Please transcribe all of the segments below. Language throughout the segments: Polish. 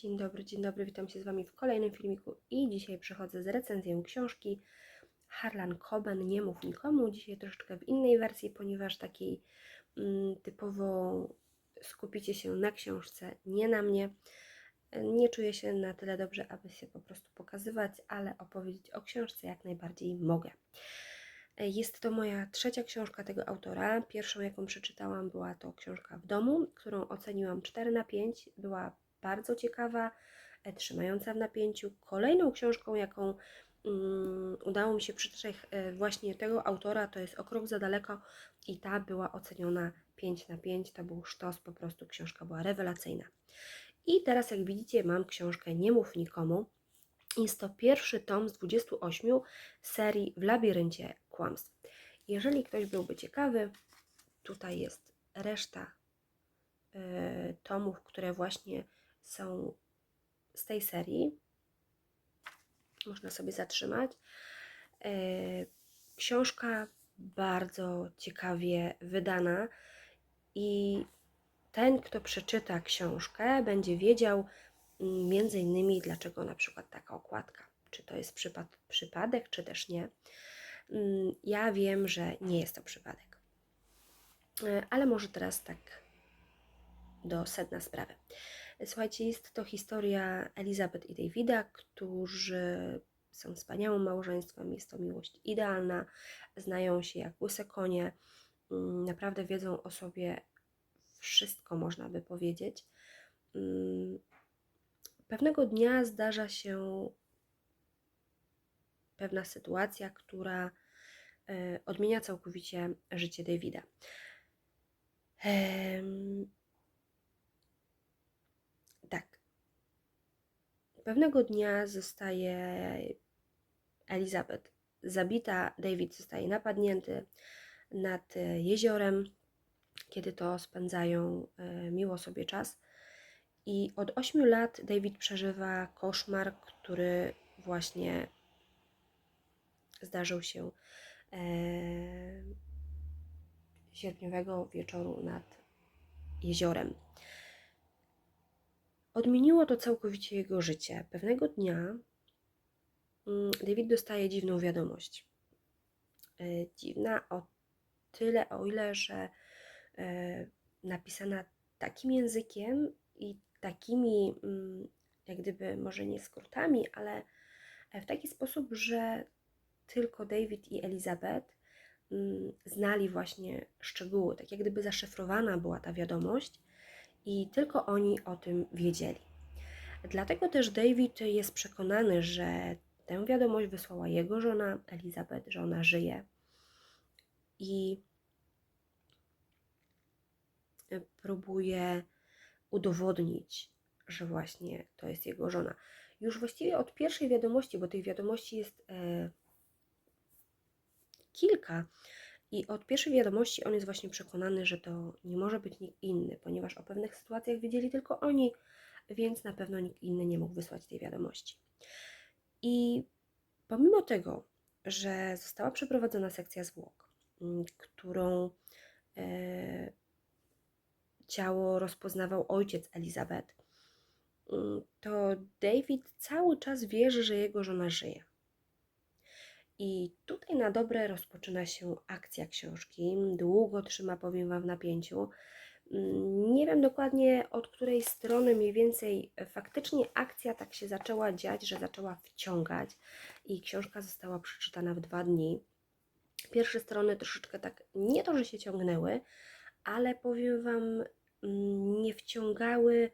Dzień dobry, dzień dobry, witam się z Wami w kolejnym filmiku i dzisiaj przychodzę z recenzją książki Harlan Coben Nie mów nikomu. Dzisiaj troszeczkę w innej wersji, ponieważ takiej mm, typowo skupicie się na książce, nie na mnie. Nie czuję się na tyle dobrze, aby się po prostu pokazywać, ale opowiedzieć o książce jak najbardziej mogę. Jest to moja trzecia książka tego autora. Pierwszą, jaką przeczytałam, była to książka w domu, którą oceniłam 4 na 5. Była bardzo ciekawa, e, trzymająca w napięciu. Kolejną książką, jaką um, udało mi się przeczytać e, właśnie tego autora, to jest O krok za daleko i ta była oceniona 5 na 5. To był sztos, po prostu książka była rewelacyjna. I teraz, jak widzicie, mam książkę Nie mów nikomu. Jest to pierwszy tom z 28 serii W labiryncie kłamstw. Jeżeli ktoś byłby ciekawy, tutaj jest reszta y, tomów, które właśnie są z tej serii. Można sobie zatrzymać. Y, książka bardzo ciekawie wydana i ten, kto przeczyta książkę, będzie wiedział mm, między innymi, dlaczego na przykład taka okładka. Czy to jest przypad, przypadek, czy też nie. Mm, ja wiem, że nie jest to przypadek. E, ale może teraz tak do sedna sprawy. Słuchajcie, jest to historia Elizabeth i Davida, którzy są wspaniałym małżeństwem, jest to miłość idealna, znają się jak łyse konie, mm, naprawdę wiedzą o sobie wszystko, można by powiedzieć. Mm, pewnego dnia zdarza się pewna sytuacja, która e, odmienia całkowicie życie Davida. Tak. Pewnego dnia zostaje Elizabeth zabita, David zostaje napadnięty nad jeziorem, kiedy to spędzają e, miło sobie czas. I od 8 lat David przeżywa koszmar, który właśnie zdarzył się e, sierpniowego wieczoru nad jeziorem. Odmieniło to całkowicie jego życie. Pewnego dnia mm, David dostaje dziwną wiadomość. E, dziwna o tyle, o ile, że e, napisana takim językiem i takimi, mm, jak gdyby, może nie skrótami, ale w taki sposób, że tylko David i Elizabeth mm, znali właśnie szczegóły, tak jak gdyby zaszyfrowana była ta wiadomość i tylko oni o tym wiedzieli. Dlatego też David jest przekonany, że tę wiadomość wysłała jego żona Elizabeth, że ona żyje. I próbuje udowodnić, że właśnie to jest jego żona. Już właściwie od pierwszej wiadomości, bo tych wiadomości jest e, kilka, i od pierwszej wiadomości on jest właśnie przekonany, że to nie może być nikt inny, ponieważ o pewnych sytuacjach wiedzieli tylko oni, więc na pewno nikt inny nie mógł wysłać tej wiadomości. I pomimo tego, że została przeprowadzona sekcja zwłok, mm, którą e, ciało rozpoznawał ojciec Elizabeth, mm, to David cały czas wierzy, że jego żona żyje. I tutaj na dobre rozpoczyna się akcja książki. Długo trzyma, powiem Wam, w napięciu. Mm, nie wiem dokładnie od której strony mniej więcej faktycznie akcja tak się zaczęła dziać, że zaczęła wciągać i książka została przeczytana w dwa dni. Pierwsze strony troszeczkę tak, nie to, że się ciągnęły, ale powiem Wam, mm, nie wciągały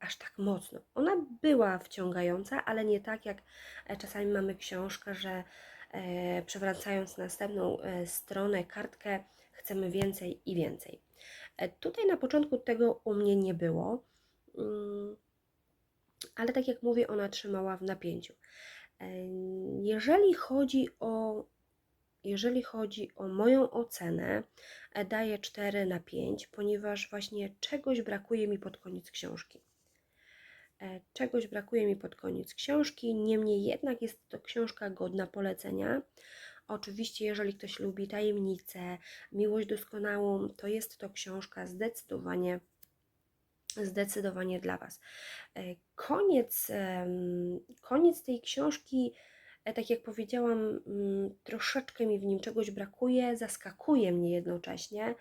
aż tak mocno. Ona była wciągająca, ale nie tak jak e, czasami mamy książkę, że E, przewracając następną e, stronę, kartkę, chcemy więcej i więcej. E, tutaj na początku tego u mnie nie było, mm, ale tak jak mówię, ona trzymała w napięciu. Jeżeli chodzi o jeżeli chodzi o moją ocenę, daję 4 na 5, ponieważ właśnie czegoś brakuje mi pod koniec książki. E, czegoś brakuje mi pod koniec książki, niemniej jednak jest to książka godna polecenia. Oczywiście, jeżeli ktoś lubi tajemnicę, miłość doskonałą, to jest to książka zdecydowanie zdecydowanie dla Was. E, Koniec, koniec tej książki, e, tak jak powiedziałam, mm, troszeczkę mi w nim czegoś brakuje, zaskakuje mnie jednocześnie.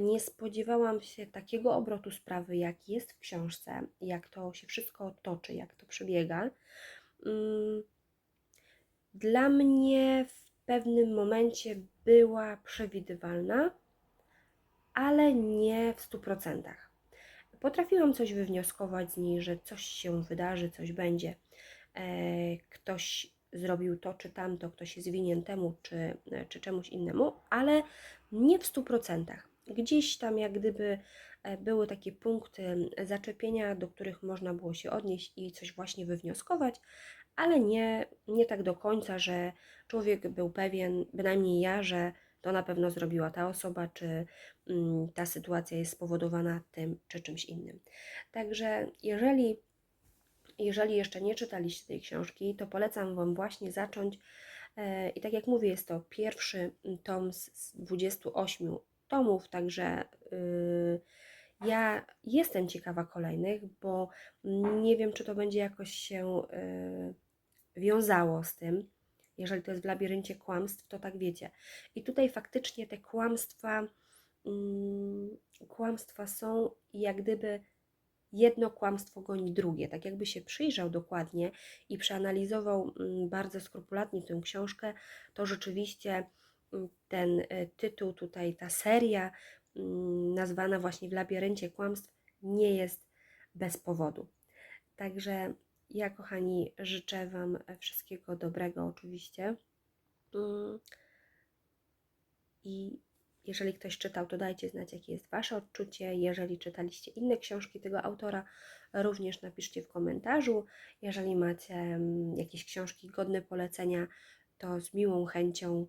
Nie spodziewałam się takiego obrotu sprawy, jak jest w książce, jak to się wszystko toczy, jak to przebiega. Mm, Dla mnie w pewnym momencie była przewidywalna, ale nie w 100%. Potrafiłam coś wywnioskować z niej, że coś się wydarzy, coś będzie. E, ktoś zrobił to czy tamto, ktoś jest winien temu czy, czy czemuś innemu, ale nie w 100%. Gdzieś tam jak gdyby e, były takie punkty zaczepienia, do których można było się odnieść i coś właśnie wywnioskować, ale nie, nie tak do końca, że człowiek był pewien, bynajmniej ja, że to na pewno zrobiła ta osoba, czy ta sytuacja jest spowodowana tym czy czymś innym. Także jeżeli, jeżeli jeszcze nie czytaliście tej książki, to polecam Wam właśnie zacząć. E, I tak jak mówię, jest to pierwszy tom z 28 tomów, także yy, ja jestem ciekawa kolejnych, bo nie wiem, czy to będzie jakoś się yy, wiązało z tym. Jeżeli to jest w labiryncie kłamstw, to tak wiecie. I tutaj faktycznie te kłamstwa, mm, kłamstwa są jak gdyby jedno kłamstwo goni drugie. Tak jakby się przyjrzał dokładnie i przeanalizował mm, bardzo skrupulatnie tę książkę, to rzeczywiście ten y, tytuł tutaj, ta seria mm, nazwana właśnie w labiryncie kłamstw nie jest bez powodu. Także ja, kochani, życzę Wam wszystkiego dobrego, oczywiście. Mm. I jeżeli ktoś czytał, to dajcie znać, jakie jest Wasze odczucie. Jeżeli czytaliście inne książki tego autora, również napiszcie w komentarzu. Jeżeli macie mm, jakieś książki godne polecenia, to z miłą chęcią,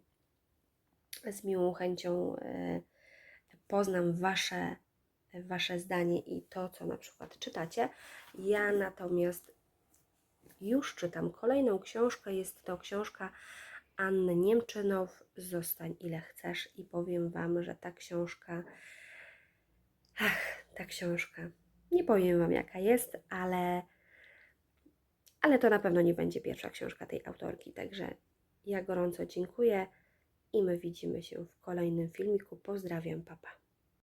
z miłą chęcią e, poznam Wasze, Wasze zdanie i to, co na przykład czytacie. Ja natomiast już czytam kolejną książkę. Jest to książka Anny Niemczynow Zostań ile chcesz i powiem Wam, że ta książka ach, ta książka nie powiem Wam jaka jest, ale ale to na pewno nie będzie pierwsza książka tej autorki, także ja gorąco dziękuję i my widzimy się w kolejnym filmiku. Pozdrawiam, papa.